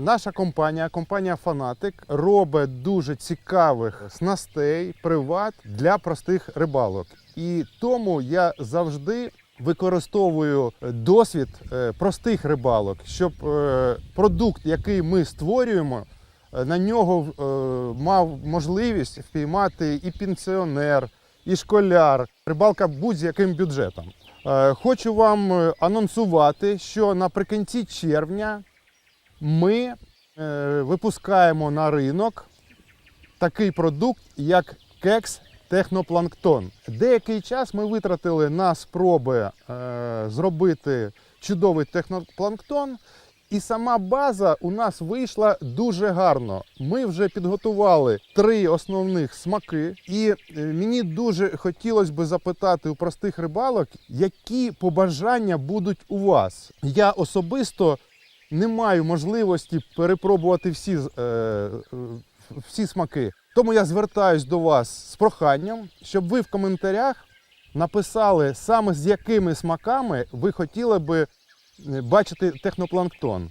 Наша компанія, компанія Фанатик, робить дуже цікавих снастей, приват для простих рибалок. І тому я завжди використовую досвід е, простих рибалок, щоб е, продукт, який ми створюємо, е, на нього мав можливість впіймати і пенсіонер, і школяр, рибалка будь-яким бюджетом. Хочу вам анонсувати, що наприкінці червня ми е, випускаємо на ринок такий продукт, як кекс технопланктон. Деякий час ми витратили на спроби е, зробити чудовий технопланктон. І сама база у нас вийшла дуже гарно. Ми вже підготували три основних смаки, і е, мені дуже хотілося би запитати у простих рибалок, які побажання будуть у вас. Я особисто не маю можливості перепробувати всі, е, всі смаки. Тому я звертаюсь до вас з проханням, щоб ви в коментарях написали саме з якими смаками ви хотіли би е, бачити технопланктон.